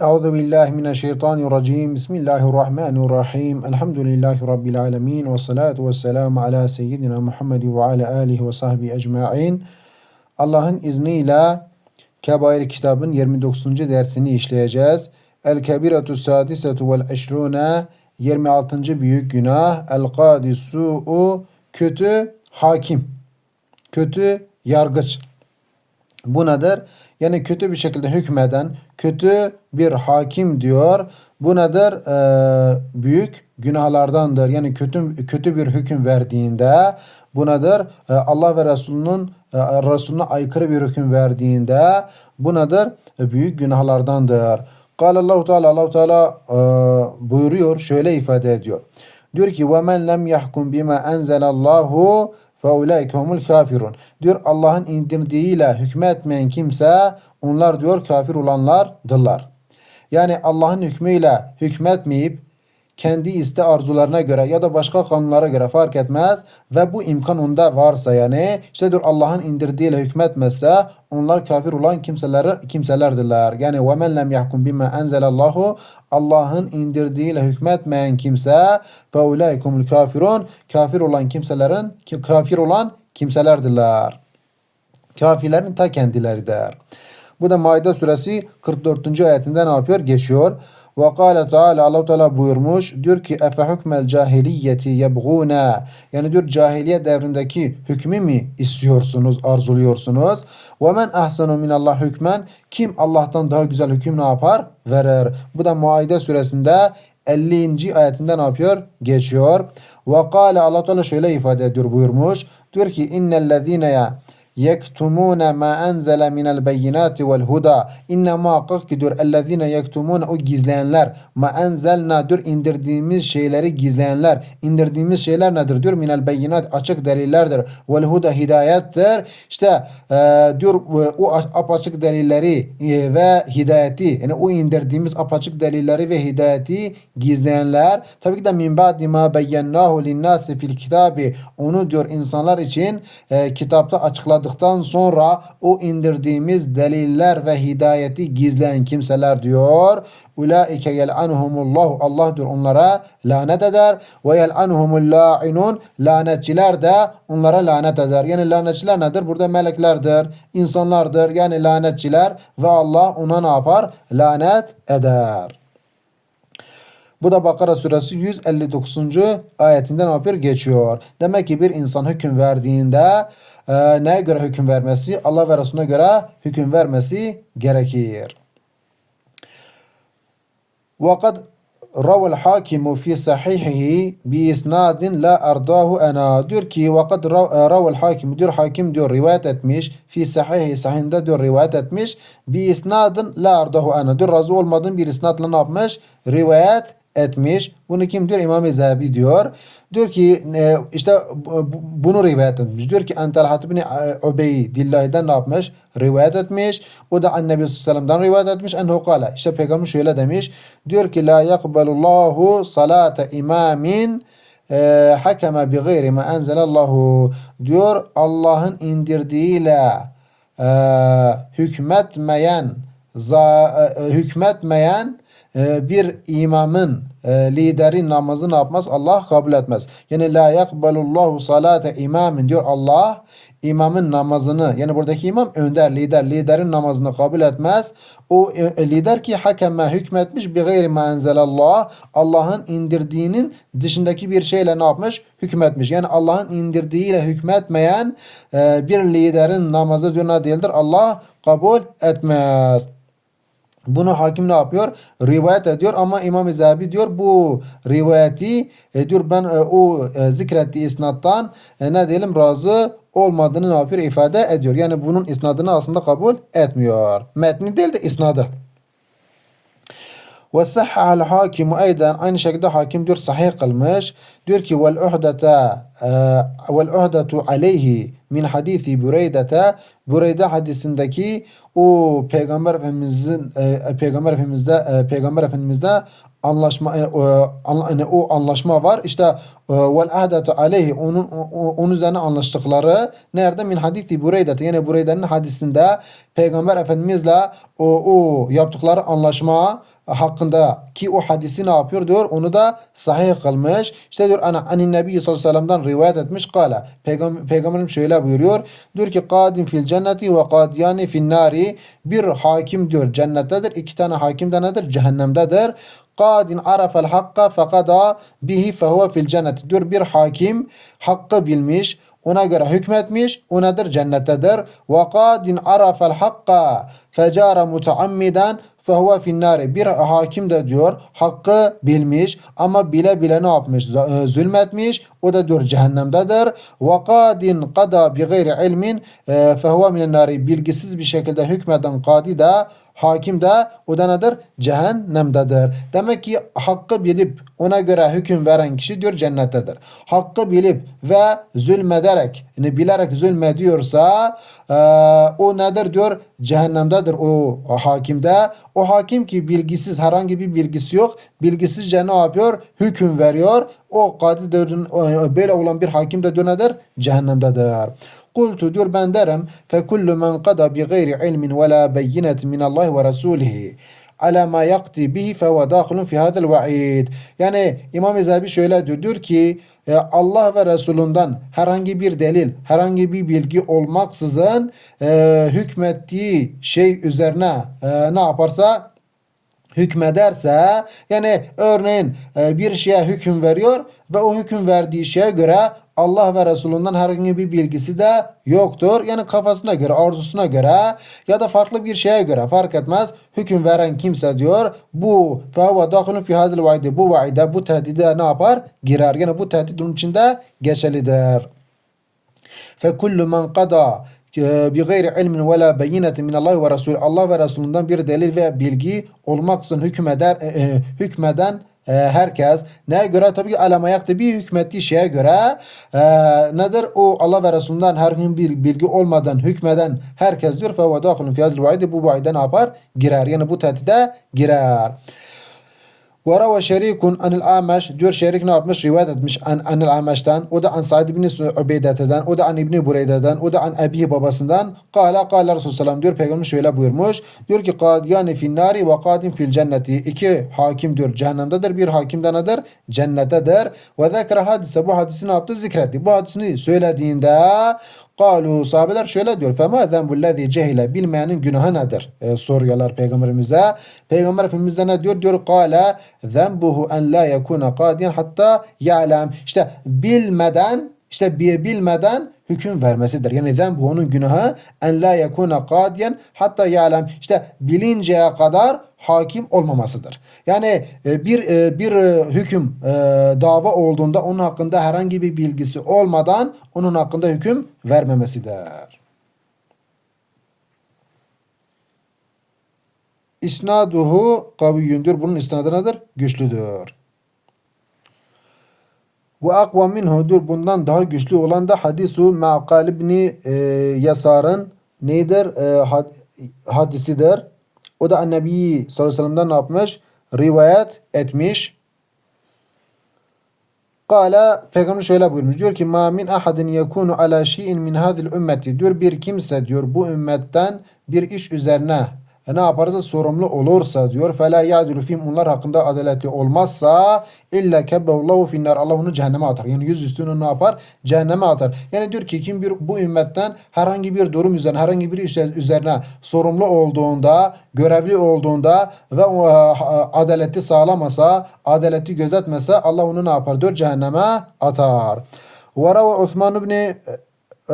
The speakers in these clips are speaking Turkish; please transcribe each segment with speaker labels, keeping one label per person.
Speaker 1: Euzu billahi mineşşeytanirracim. Bismillahirrahmanirrahim. Elhamdülillahi rabbil alamin ve salatu vesselam ala seyyidina Muhammed ve ala alihi ve sahbihi ecmaîn. Allah'ın izniyle Kebair kitabın 29. dersini işleyeceğiz. El kebiretu sadisetu vel eşrune 26. büyük günah. El kadisu'u kötü hakim. Kötü yargıç. Bu nedir? Yani kötü bir şekilde hükmeden, kötü bir hakim diyor. Bu nedir? Ee, büyük günahlardandır. Yani kötü kötü bir hüküm verdiğinde bu nedir? Ee, Allah ve Resulünün e, Resulüne aykırı bir hüküm verdiğinde bu nedir? E, büyük günahlardandır. Kâle Allahu Teala Allahu Teala e, buyuruyor, şöyle ifade ediyor. Diyor ki: "Ve men lem yahkum bima enzelallahu فَاُولَٰئِكَ هُمُ الْكَافِرُونَ Diyor Allah'ın indirdiğiyle hükmetmeyen kimse onlar diyor kafir olanlardırlar. Yani Allah'ın hükmüyle hükmetmeyip kendi iste arzularına göre ya da başka kanunlara göre fark etmez ve bu imkan onda varsa yani işte diyor Allah'ın indirdiğiyle hükmetmezse onlar kafir olan kimseler kimselerdirler. Yani ve men lem yahkum bima enzelallahu Allah'ın indirdiğiyle hükmetmeyen kimse fe ulaikumul kafirun kafir olan kimselerin kafir olan kimselerdirler. Kafirlerin ta kendileridir. Bu da Maide suresi 44. ayetinde ne yapıyor? Geçiyor. Ve kâle Teala Allah Teala buyurmuş. Diyor ki efe hükmel cahiliyeti yebgûne. Yani diyor cahiliye devrindeki hükmü mi istiyorsunuz, arzuluyorsunuz? Ve men ahsenu minallah hükmen. Kim Allah'tan daha güzel hüküm ne yapar? Verir. Bu da Maide suresinde 50. ayetinde ne yapıyor? Geçiyor. Ve kâle Allah Teala şöyle ifade ediyor buyurmuş. Diyor ki innellezîne ya yektumune ma enzele minel beyinati vel huda. İnne muhakkak ki diyor ellezine yektumune o gizleyenler ma enzelna diyor indirdiğimiz şeyleri gizleyenler. İndirdiğimiz şeyler nedir diyor minel beyinat açık delillerdir. Vel huda hidayettir. İşte e, diyor o apaçık delilleri e, ve hidayeti yani o indirdiğimiz apaçık delilleri ve hidayeti gizleyenler tabii ki de min ba'di ma beyyennahu linnâsi fil kitabi onu diyor insanlar için e, kitapta açıkladık yaptıktan sonra o indirdiğimiz deliller ve hidayeti gizleyen kimseler diyor. Ulaike yel'anuhumullahu Allah diyor onlara lanet eder ve yel'anuhumul la'inun lanetçiler de onlara lanet eder. Yani lanetçiler nedir? Burada meleklerdir, insanlardır. Yani lanetçiler ve Allah ona ne yapar? Lanet eder. Bu da Bakara suresi 159. ayetinde ne yapıyor? Geçiyor. Demek ki bir insan hüküm verdiğinde e, neye göre hüküm vermesi? Allah ve Resulüne göre hüküm vermesi gerekir. وقد روى الحاكم في صحيحه بإسناد لا أرضاه أنا diyor ki وقد روى الحاكم diyor hakim diyor rivayet etmiş fi sahihi sahinde diyor rivayet etmiş bi isnadın la ardahu ana diyor razı olmadığım bir isnadla ne yapmış rivayet etmiş. Bunu kim diyor? İmam-ı Zahabi diyor. Diyor ki e, işte bunu rivayet etmiş. Diyor ki Entelhat bin Ubey Dillahi'den ne yapmış? Rivayet etmiş. O da Annebi Sallam'dan rivayet etmiş. Enhu kala. İşte peygamber şöyle demiş. Diyor ki la yakbelullahu salate imamin e, hakeme bi gayri ma enzelallahu diyor Allah'ın indirdiğiyle e, hükmetmeyen za, hükmetmeyen ee, bir imamın e, liderin namazını yapmaz Allah kabul etmez. Yani la yakbelullahu salate imamin diyor Allah imamın namazını yani buradaki imam önder lider liderin namazını kabul etmez. O e, lider ki hakeme hükmetmiş bir gayri ma enzelallah Allah'ın indirdiğinin dışındaki bir şeyle ne yapmış? Hükmetmiş. Yani Allah'ın indirdiğiyle hükmetmeyen e, bir liderin namazı diyor ne değildir? Allah kabul etmez. Bunu hakim ne yapıyor? Rivayet ediyor ama İmam Zahabi diyor bu rivayeti e, diyor ben e, o e, zikrettiği isnattan e, ne diyelim razı olmadığını ne yapıyor? ifade ediyor. Yani bunun isnadını aslında kabul etmiyor. Metni değil de isnadı. Ve sahhahal hakimu eyden aynı şekilde hakim diyor sahih kılmış. Diyor ki vel uhdete vel uhdetu aleyhi min hadisi Bureydete Bureyde hadisindeki o peygamber efendimizin e, peygamber efendimizde e, peygamber efendimizde anlaşma e, an- o anlaşma var. İşte e, vel ahdetu aleyhi onun o- onun üzerine anlaştıkları nerede min hadisi Bureyde yani Bureyde'nin hadisinde Peygamber Efendimizle o, o yaptıkları anlaşma hakkında ki o hadisi ne yapıyor diyor onu da sahih kılmış. İşte diyor ana anin nebi sallallahu aleyhi ve sellem'den rivayet etmiş kala. Peygam Peygamberim şöyle buyuruyor. Diyor ki kadin fil cenneti ve kadiyani fil nari. Bir hakim diyor cennettedir. iki tane hakim de nedir? Cehennemdedir. Kadin arafel hakka fekada bihi fehuve fil cennet. Diyor bir hakim hakkı bilmiş ona göre hükmetmiş, o nedir? Cennettedir. Ve kadin arafel hakka fecara mutaammiden fehuve finnari. Bir hakim de diyor hakkı bilmiş ama bile bile ne yapmış? E, Zulmetmiş. O da diyor cehennemdedir. Ve kadin kada bi gayri ilmin fehuve minen nari. Bilgisiz bir şekilde hükmeden kadi de hakim de o da nedir? Cehennemdedir. Demek ki hakkı bilip ona göre hüküm veren kişi diyor cennettedir. Hakkı bilip ve zulmederek yani bilerek zulmediyorsa e, o nedir diyor? Cehennemdedir o hakimde. O hakim ki bilgisiz herhangi bir bilgisi yok. Bilgisizce ne yapıyor? Hüküm veriyor. O kadı diyor, e, böyle olan bir hakim de diyor nedir? Cehennemdedir. Kultu diyor ben derim fekullu men qada bi gayri ilmin ve la beyinetin min Allah ve Resulihi ala ma yakti bihi fehuve dâhilun fi hadel va'id. Yani İmam Zehebi şöyle diyor ki e, Allah ve Resulünden herhangi bir delil, herhangi bir bilgi olmaksızın e, hükmettiği şey üzerine e, ne yaparsa hükmederse yani örneğin e, bir şeye hüküm veriyor ve o hüküm verdiği şeye göre Allah ve Resulünden herhangi bir bilgisi de yoktur. Yani kafasına göre, arzusuna göre ya da farklı bir şeye göre fark etmez. Hüküm veren kimse diyor bu فَهُوَ دَاخِلٌ فِي هَذِا الْوَعِدِ Bu vaide, bu tehdide ne yapar? Girer. Yani bu tehdit onun içinde geçerlidir. فَكُلُّ مَنْ قَضَى bi gayri ilmin ve la beyinetin min Allah ve Resul Allah ve Resulünden bir delil ve bilgi olmaksızın hükmeder e, e, hükmeden e, herkes neye göre? Tabii ki alama yaktı bir hükmettiği şeye göre e, nedir? O Allah ve Resulünden herhangi bir bilgi olmadan hükmeden herkes diyor fe ve dâhulun fi hazil vaidi bu vaide ne yapar? Girer. Yani bu tehdide girer. Ve rava şerikun anil ameş diyor şerik ne yapmış rivayet etmiş an, anil ameşten o da an Sa'd ibn Ubeyde'den o da an İbni Bureyde'den o da an Ebi babasından kala kala Resulullah sallam diyor peygamber şöyle buyurmuş diyor ki kadiyani fin nari ve kadin fil cenneti iki hakim diyor cehennemdedir bir hakim de nedir cennettedir ve zekra hadise bu hadisi ne yaptı zikretti bu hadisini söylediğinde Kalu sahabeler şöyle diyor. Fema zenbullezî cehile bilmeyenin günahı nedir? E, soruyorlar peygamberimize. Peygamber Efendimiz ne diyor? Diyor kâle zenbuhu en la yekuna kadiyen hatta ya'lem. İşte bilmeden işte bilmeden hüküm vermesidir. Yani zenbu onun günahı en la yekuna kadiyen hatta ya'lem. İşte bilinceye kadar hakim olmamasıdır. Yani e, bir e, bir e, hüküm dava olduğunda onun hakkında herhangi bir bilgisi olmadan onun hakkında hüküm vermemesidir. İsnaduhu kaviyyündür. Bunun isnadı nedir? Güçlüdür. Ve akva minhudur. Bundan daha güçlü olan da hadisu Ma'kal ibni e, Yasar'ın nedir? E, had, hadisidir. O da Annebi sallallahu aleyhi ve sellem'den ne yapmış? Rivayet etmiş. Kala peygamber şöyle buyurmuş. Diyor ki ma min ahadin yekunu ala şeyin min hadil ümmeti. Diyor bir kimse diyor bu ümmetten bir iş üzerine ne yaparsa sorumlu olursa diyor fela ya'dilu fihim onlar hakkında adaletli olmazsa illa kebbevullahu finnar Allah onu cehenneme atar. Yani yüzüstü ne yapar? Cehenneme atar. Yani diyor ki kim bir bu ümmetten herhangi bir durum üzerine herhangi bir iş üzerine sorumlu olduğunda, görevli olduğunda ve o e, adaleti sağlamasa, adaleti gözetmese Allah onu ne yapar? Diyor cehenneme atar. Osman ibn e,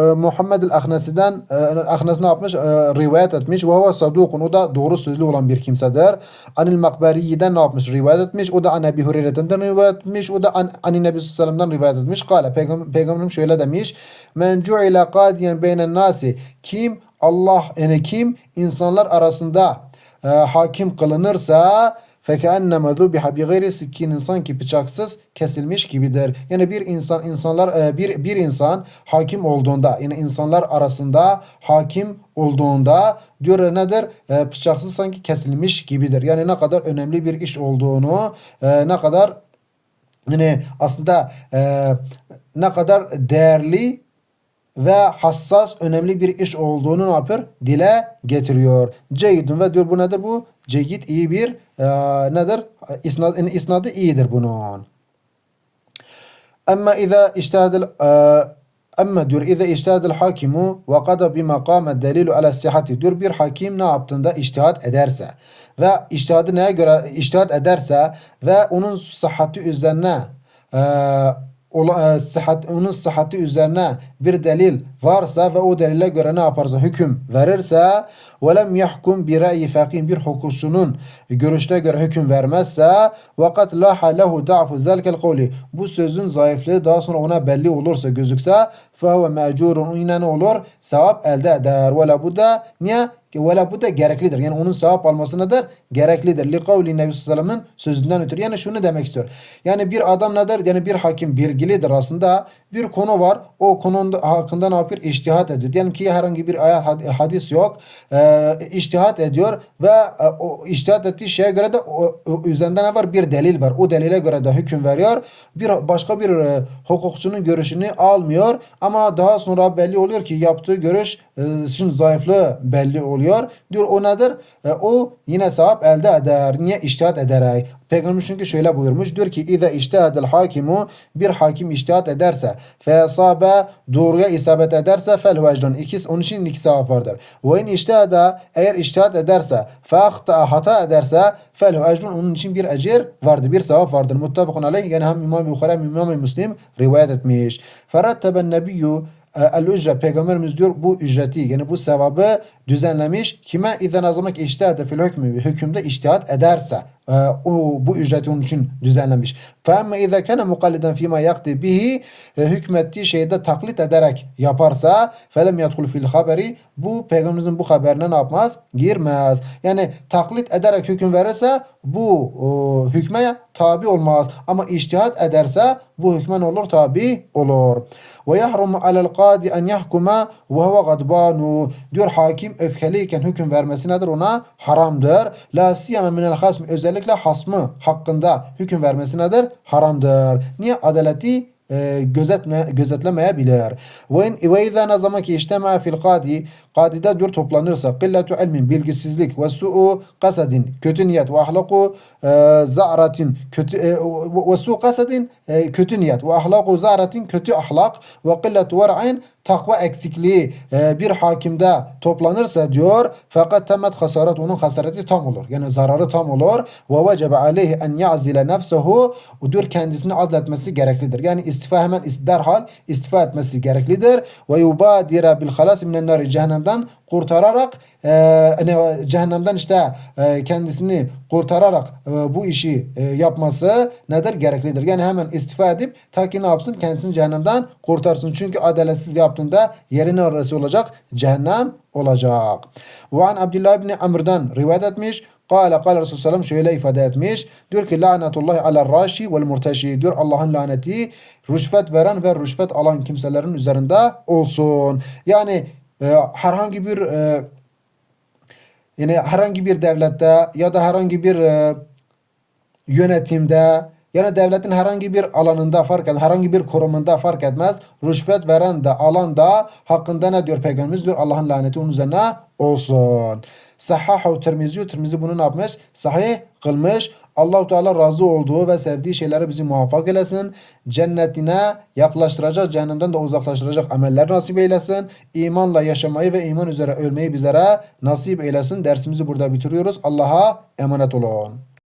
Speaker 1: Muhammed el-Ahnesi'den e, Ahnes ne yapmış? E, rivayet etmiş. Ve huve sadukun. O da doğru sözlü olan bir kimsedir. Anil Makberi'den ne yapmış? Rivayet etmiş. O da an Ebi Hureyre'den rivayet etmiş. O da an, Anin Nebi Sallam'dan rivayet etmiş. Kale. Peygam Peygamberim şöyle demiş. Men cu'ile kadiyen beynen nasi. Kim Allah yani kim insanlar arasında e, hakim kılınırsa Fekenneme zubiha bi gayri sikkinin sanki bıçaksız kesilmiş gibidir. Yani bir insan insanlar e, bir bir insan hakim olduğunda yani insanlar arasında hakim olduğunda diyor nedir? E, bıçaksız sanki kesilmiş gibidir. Yani ne kadar önemli bir iş olduğunu, e, ne kadar yani aslında ne kadar değerli ve hassas önemli bir iş olduğunu ne yapıyor? Dile getiriyor. Ceydun ve diyor bu nedir bu? Ceyd iyi bir nedir? İsnad, isnadı iyidir bunun. Ama iza iştihadil ama diyor iza iştihadil hakimu ve kada bima qama delilu ala sihhati diyor bir hakim ne yaptığında iştihat ederse ve iştihadı neye göre iştihat ederse ve onun sıhhati üzerine e, e, sıhhat, onun sıhhati üzerine bir delil varsa ve o delile göre ne yaparsa hüküm verirse ve lem yahkum bi ra'yi fakih bir hukukçunun görüşüne göre hüküm vermezse vakat laha lehu da'fu zelkel kavli bu sözün zayıflığı daha sonra ona belli olursa gözükse fehuve mecurun yine ne olur? Sevap elde eder. Ve bu da niye? Ve bu da gereklidir. Yani onun sevap alması nedir? Gereklidir. Li kavli Nebi Sallam'ın sözünden ötürü. Yani şunu demek istiyor. Yani bir adam nedir? Yani bir hakim bilgilidir aslında. Bir konu var. O konunun hakkında ne yapıyor? İçtihat ediyor. Diyelim ki herhangi bir ayet hadis yok. Ee, içtihat ediyor ve e, o içtihat ettiği şeye göre de o, o, üzerinde ne var? Bir delil var. O delile göre de hüküm veriyor. Bir başka bir e, hukukçunun görüşünü almıyor ama daha sonra belli oluyor ki yaptığı görüş e, şimdi zayıflığı belli oluyor. Diyor o nedir? E, o yine sevap elde eder. Niye? İçtihat ederek. Peygamber çünkü şöyle buyurmuş. Diyor ki İze iştihadel hakimu bir hakim iştihat ederse fesabe doğruya isabet ederse fel vecdun. İkisi, onun için iki sevap vardır. Ve in iştihada eğer iştihat ederse feakta hata ederse fel vecdun. Onun için bir ecir vardır. Bir sevap vardır. Muttafakun aleyh. Yani hem İmam Bukhara hem İmam Müslim rivayet etmiş. Feratteben nebiyyü el ücre peygamberimiz diyor bu ücreti yani bu sevabı düzenlemiş. Kime izen azamak iştihade fil hükmü hükümde iştihat ederse e, o bu ücreti onun için düzenlemiş. Femme ize kene mukalliden fima yakti bihi e, hükmettiği şeyde taklit ederek yaparsa felem yadhul fil haberi bu peygamberimizin bu haberine ne yapmaz? Girmez. Yani taklit ederek hüküm verirse bu o, hükme tabi olmaz. Ama iştihat ederse bu hükmen olur tabi olur. Ve yahrumu alel kadi en yahkuma ve huve gadbanu. Diyor hakim öfkeliyken hüküm vermesi nedir? Ona haramdır. La siyame minel hasm. Özellikle hasmı hakkında hüküm vermesi nedir? Haramdır. Niye? Adaleti e, gözetme, gözetlemeyebilir. Ve ve izâ nazama ki iştema fil kadi kadide diyor toplanırsa killetu ilmin bilgisizlik ve su'u kasadin kötü niyet ve ahlaku e, za'ratin kötü e, ve su'u kasadin e, kötü niyet ve ahlaku za'ratin kötü ahlak ve killetu ver'in takva eksikliği e, bir hakimde toplanırsa diyor fakat temet hasaret onun hasareti tam olur. Yani zararı tam olur. Ve vecebe aleyhi en ya'zile nefsehu diyor kendisini azletmesi gereklidir. Yani istifa hemen derhal istifa etmesi gereklidir. Ve yubadire bil halas minen nari cehennemden kurtararak e, cehennemden işte e, kendisini kurtararak e, bu işi e, yapması nedir? Gereklidir. Yani hemen istifa edip ta ki ne yapsın? Kendisini cehennemden kurtarsın. Çünkü adaletsiz yaptığında yeri neresi olacak? Cehennem olacak. Ve an Abdullah ibn Amr'dan rivayet etmiş. Kale kale Resulü Sallam şöyle ifade etmiş. Diyor ki lanetullahi ala raşi vel murteşi. Diyor Allah'ın laneti rüşvet veren ve rüşvet alan kimselerin üzerinde olsun. Yani e, herhangi bir e, yani herhangi bir devlette ya da herhangi bir e, yönetimde yani devletin herhangi bir alanında fark etmez, herhangi bir kurumunda fark etmez. Rüşvet veren de alan da hakkında ne diyor Peygamberimiz diyor Allah'ın laneti onun üzerine olsun. Sahahu Tirmizi, Tirmizi bunu ne yapmış? Sahih kılmış. Allahu Teala razı olduğu ve sevdiği şeyleri bizi muvaffak eylesin. Cennetine yaklaştıracak, cehennemden de uzaklaştıracak ameller nasip eylesin. İmanla yaşamayı ve iman üzere ölmeyi bizlere nasip eylesin. Dersimizi burada bitiriyoruz. Allah'a emanet olun.